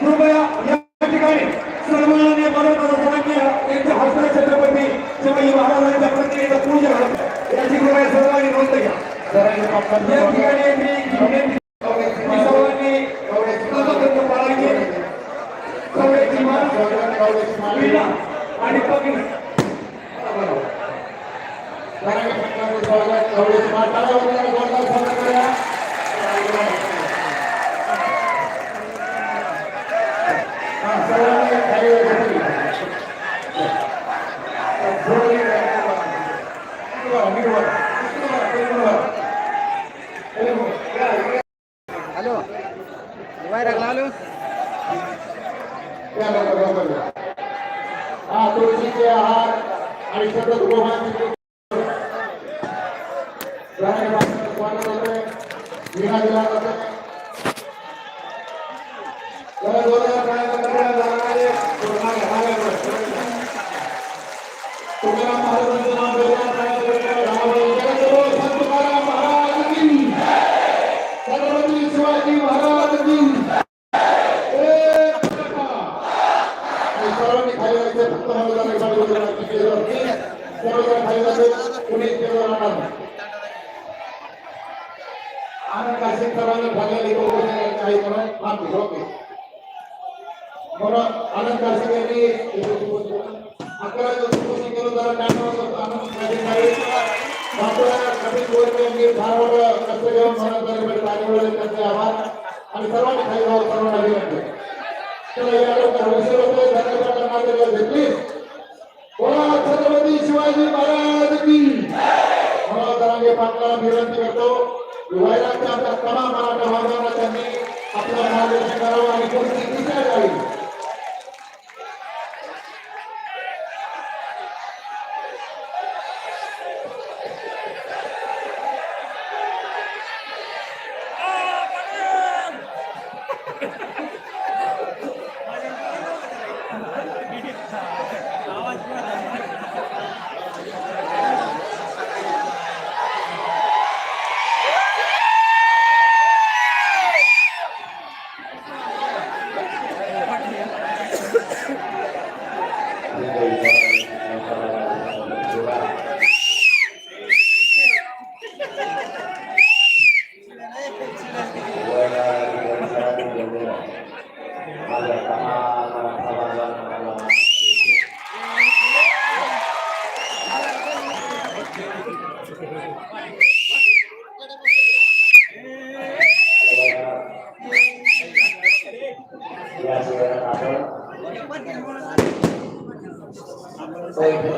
कृपया या ठिकाणी सन्माननीय मनोरंजनांनी यांच्या हस्ते छत्रपती शिवाजी महाराजांच्या प्रतिमेचा पूजा याची कृपया सर्वांनी नोंद घ्या. या ठिकाणी मी विनंती सर्वांनी नमस्कार पाळायचे. कवड्याची मान विना आणि पगडी. हॅलो बाहेर आलो हा तुळशीचे आहार आणि सतत गोमांची स्वागत होते विना दिला जातो जरा जोरदार टाळ्या बजावल्या जाणारे मागे- मागे वळ. तुकाराम महाराजांचं नाव जोरदार टाळ्या बजावल्या रामाबाई जगद्गुरू संत तुकाराम महाराज की छत्रपती शिवाजी महाराज की एक प्रकार. आणि सर्वांनी खाली जायचे फक्त मला जरा खाली जायचे. सर्वजण खाली जायचे कुणी केलं राहणार नाही. आनंद काशीद सर्वांनी खाली लिहून बसण्याची काही म्हणून मागणी ओके म्हणून आनंद काशीद यांनी अकरा दिवसापासून केलं जरा टाइम आनंद यांनी फार मोठं कष्ट घेऊन म्हणत त्यांचे आभार. आणि सर्वांनी खाली जाऊन सर्वांना विनंती चला बोला छत्रपती शिवाजी महाराज की मला दरांगे पाटला विनंती करतो विवाहाच्या आपल्या तमाम मराठा बांधवांना त्यांनी आपलं मार्गदर्शन करावं आणि कोणती दिशा द्यावी आता एकूण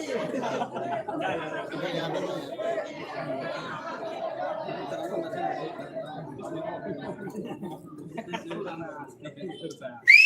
शेवटचं मराठा क्रांतिकारी मराठ्यांनी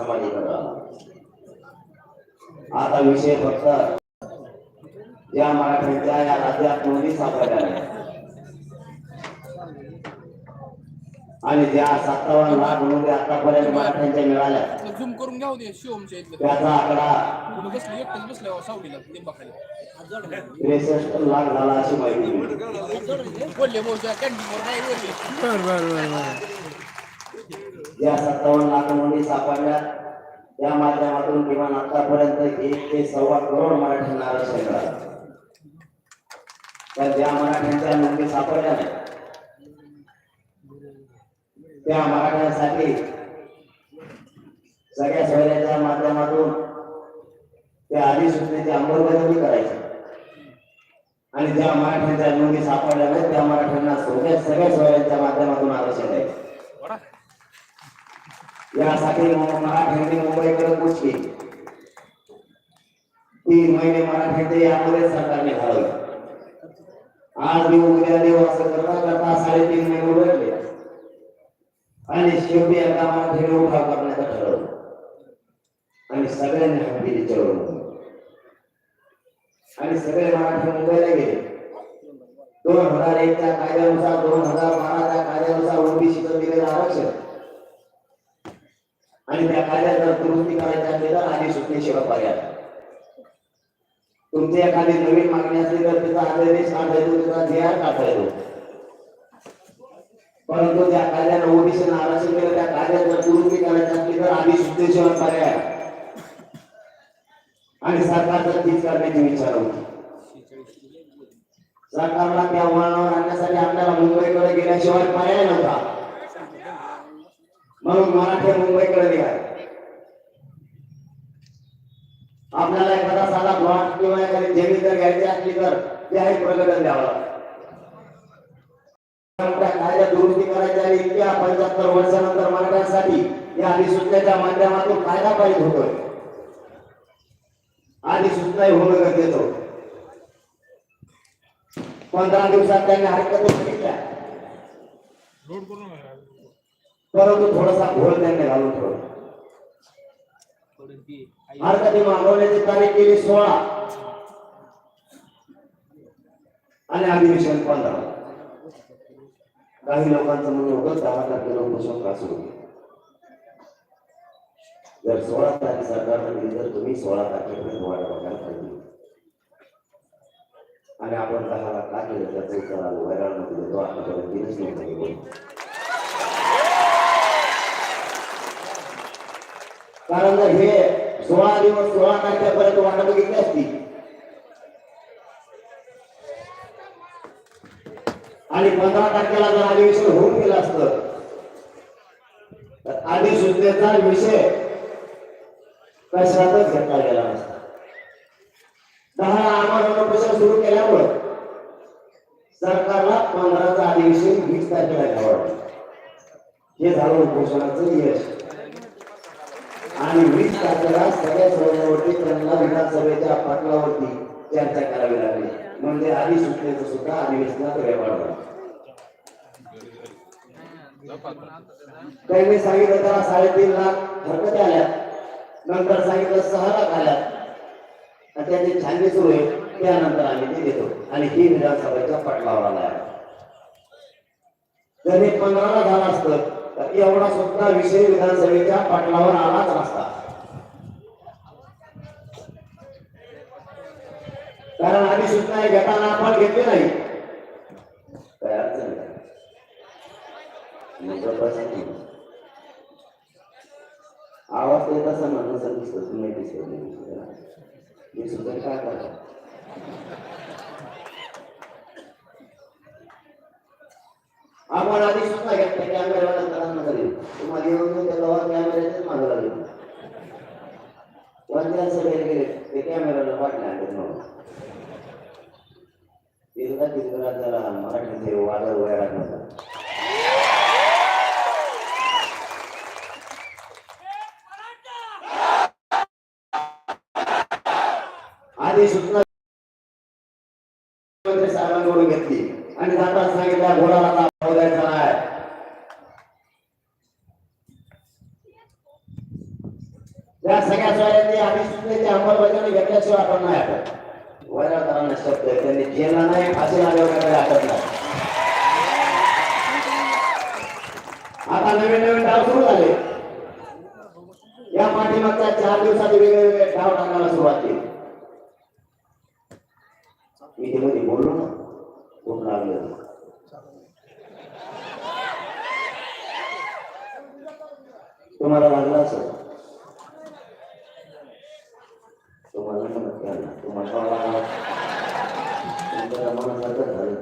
गरीब मराठा समाज एकत्र आला आता विषय फक्त ज्या मराठ्यांच्या या राज्यात नोंदी सापडल्या आणि ज्या सत्तावन्न लाख नोंदी आतापर्यंत मराठ्यांच्या मिळाल्या झूम करून घ्याव दे शिवमच्या इथलं. त्याचा आकडा लिंबाखाली. त्रेसष्ट लाख झाला अशी माहिती मिळते. बोलले भाऊच्या कॅन्टीनवर नाही बोलले या सत्तावन्न लाख नोंदी सापडल्या. त्या माध्यमातून किमान आतापर्यंत एक ते सव्वा करोड मराठ्यांना आरक्षण मिळालं. तर ज्या मराठ्यांच्या नोंदी सापडल्या नाही त्या मराठ्यांसाठी सगळ्या सोयऱ्याच्या माध्यमातून त्या अधिसूचनेची अंमलबजावणी करायची. आणि ज्या मराठ्यांच्या नोंदी सापडल्या नाहीत त्या मराठ्यांना सगळ्या सगळ्या सोयऱ्यांच्या माध्यमातून आरक्षण द्यायचं. यासाठी मु- मराठ्यांनी मुंबईकडे पोचली. तीन महिने मराठ्यांचे यामध्ये सरकारने घालवले आज मी उद्या देव असं करता करता साडेतीन महिने उघडले आणि शेवटी एका मराठीने उठाव करण्याचं ठरवलं. आणि सगळ्यांनी हाती विचारवलं आणि सगळे मराठी मुंबईला गेले. दोन हजार एकच्या कायद्यानुसार दोन हजार बाराच्या कायद्यानुसार ओबीसी दिलेलं आरक्षण. आणि त्या कायद्यात जर दुरुस्ती करायची असली तर आधी सुटण्याशिवाय पर्याय तुमची एखादी नवीन मागणी असली तर तिचा आदेश काढता येतो तिचा जी काढता येतो. परंतु त्या कायद्यानं ओबीसी आरक्षण केलं त्या कायद्यात जर दुरुस्ती करायची असली तर आधी सुटण्याशिवाय पर्याय नाही. आणि सरकारचं तीच करण्याची विचार होती सरकारला त्या वळणावर आणण्यासाठी आपल्याला मुंबईकडे गेल्याशिवाय पर्याय नव्हता. म्हणून मराठी मुंबईकडे निघाले. आपल्याला एखादा साधा प्लॉट किंवा एखादी जमीन जर घ्यायची असली तर त्याही प्रकटन द्यावं लागतं. त्या दुरुस्ती आणि इतक्या पंच्याहत्तर वर्षानंतर मराठ्यांसाठी या अधिसूचनेच्या माध्यमातून कायदा पारित होतोय. अधिसूचना होणं गरजेचं पंधरा दिवसात त्यांनी हरकत घेतल्या परंतु थोडासा घोळ त्यांनी घालून ठेवला. हरकती मागवण्याची तारीख केली सोळा. आणि अधिवेशन पंधरा. काही लोकांचं म्हणणं होतं दहा तारखेला उपोषण का सुरू केलं? जर सोळा तारीख सरकारनं दिली तर तुम्ही सोळा तारखेपर्यंत वाट बघायला पाहिजे. आणि आपण दहाला का केलं त्याचं उत्तर आलं वैराणमध्ये देतो आतापर्यंत तीनच मिनिटं कारण जर हे सोळा दिवस सोळा नाट्यापर्यंत वाट बघितली असती. आणि पंधरा तारखेला जर अधिवेशन होऊन गेलं असत तर अधिसूचनेचा विषय कशातच घेतला गेला नसता. दहा आम्हाला उपोषण सुरू केल्यामुळं सरकारला पंधराचा अधिवेशन वीस तारखेला घ्यावं हे झालं उपोषणाचं यश. आणि वीस तारखेला सगळ्या सोडण्यावरती त्यांना विधानसभेच्या पटलावरती चर्चा करावी लागली. म्हणजे अधिसूचनेचं सुद्धा अधिवेशनात व्यवहार झाला. त्यांनी सांगितलं त्याला साडेतीन लाख हरकत आल्या. नंतर सांगितलं सहा लाख आल्या. आणि त्याची छाननी सुरू आहे. त्यानंतर आम्ही ते देतो. आणि ही विधानसभेच्या पटलावर आला आहे जर हे पंधराला झालं असतं तर एवढा सुद्धा विषय विधानसभेच्या पटलावर आलाच नसता. कारण आधी सूचना घेताना आपण घेतली नाही. काय नाही. आवाज येत असा म्हणून सर तुम्ही दिसत मी सुद्धा काय करा आपण आधी सुद्धा घेतलं कॅमेऱ्यावर नंतर येऊन त्या गावात कॅमेऱ्याचेच मागं लागले. सगळे गेले ते कॅमेऱ्याला वाटले ते सुद्धा तिथं राज्याला मराठीचे वादळ वगैरे नव्हता आधी सूचना साहेबांकडून घेतली. आणि जाता सांगितल्या घोडाला भाव द्यायचा नाही या सगळ्या सोयऱ्यांनी आधी ते अंमलबजावणी घेतल्याशिवाय आपण नाही हटत. वैराकरांना शब्द त्यांनी केला नाही फाशी लागल्याकडे काही नाही. आता नवीन नवीन डाव सुरू झाले. या पाठीमागच्या चार दिवसात वेगळे वेगळे डाव टाकायला सुरुवात केली. मी ते मध्ये बोललो ना खूप लागलं तुम्हाला लागलं असं तुम्हाला नाही म्हणत काय ना. तुम्हाला लागला. तुमच्या मनासारखं झालं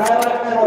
मी